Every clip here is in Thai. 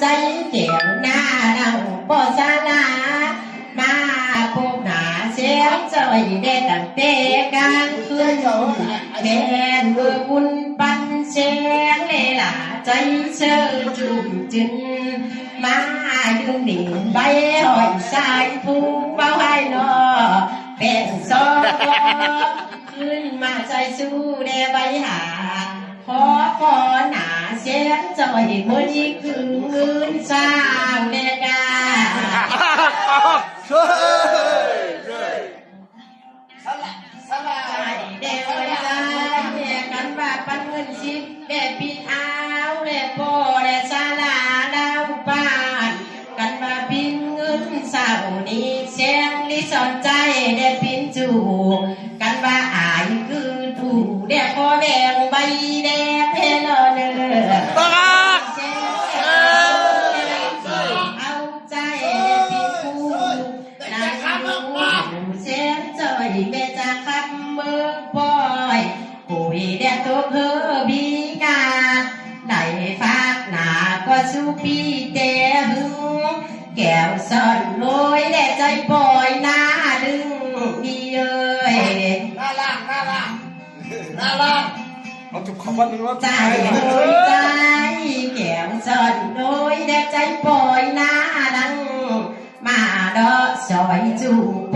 ใจเกี่ยวหน้าเราบ่สาลามาพบหน้าเสียงจอยได้ตั้งแต่กลางคืนแม่นเมื่อบุญปันเสียงเลล่าใจเชื่อจุ่มจึนมายืนดิ่งใบหอยสายผู้เบาให้นอเป็นซอขึ้นมาใจสู้แด่ใบหาขอขอหนา เสียงจอยมือนี้คืนสร้างเดกาใจเดวใจแม่กันว่าปันเงินชิปแด่ปีเอาแด่พ่อแด่ศาลาดาวบ้าน กันว่าพินเงินเศร้านี้เสียงลิสอนใจแด่พินจูกันว่าอายคือถูกแด่พ่อแดงใบแดงเพลอเนอ ยงจอยเบจะขับเมืองปอยคุยเด็ดตัวเพอบีกาได้ฝากหนาก็สู้ปีเตหึงแก้วซ่อนลอยแด่ใจปล่อยหน้าดึงดีเอ้ยหน้าล่างหน้าล่างหน้าล่างเอาจุกขอวันหนึ่งว่าใจโอยใจแก้วซ่อนลอยแด่ใจปล่อยหน้าดังมาดอกซอยจูเปิ้นเสียงหัก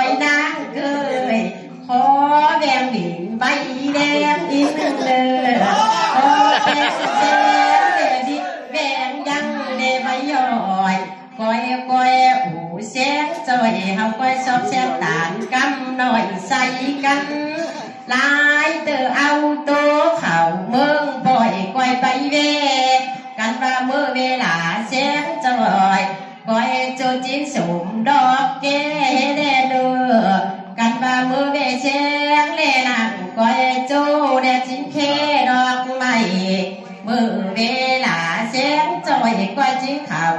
แดงอีกเลยขอเป็นแดงเดดิแดงยังเดบย่อยก้อยก้อยอูเสียงจอยเฮาก้อยชอบเสียงตานกำหน่อยใส่กันลายเตอเอาโตเข่าเมืองปล่อยก้อยไปเวกันว่าเมื่อเวลาเสียงจอยก้อยโจจิ้นสมดอกเกเดเด้อกันว่าเมื่อเวเสียงเลนังก้อยโจเดจิ้น เคดอกไม้เมื่อเวลาเสียงจอยก้อยจิ้นขาว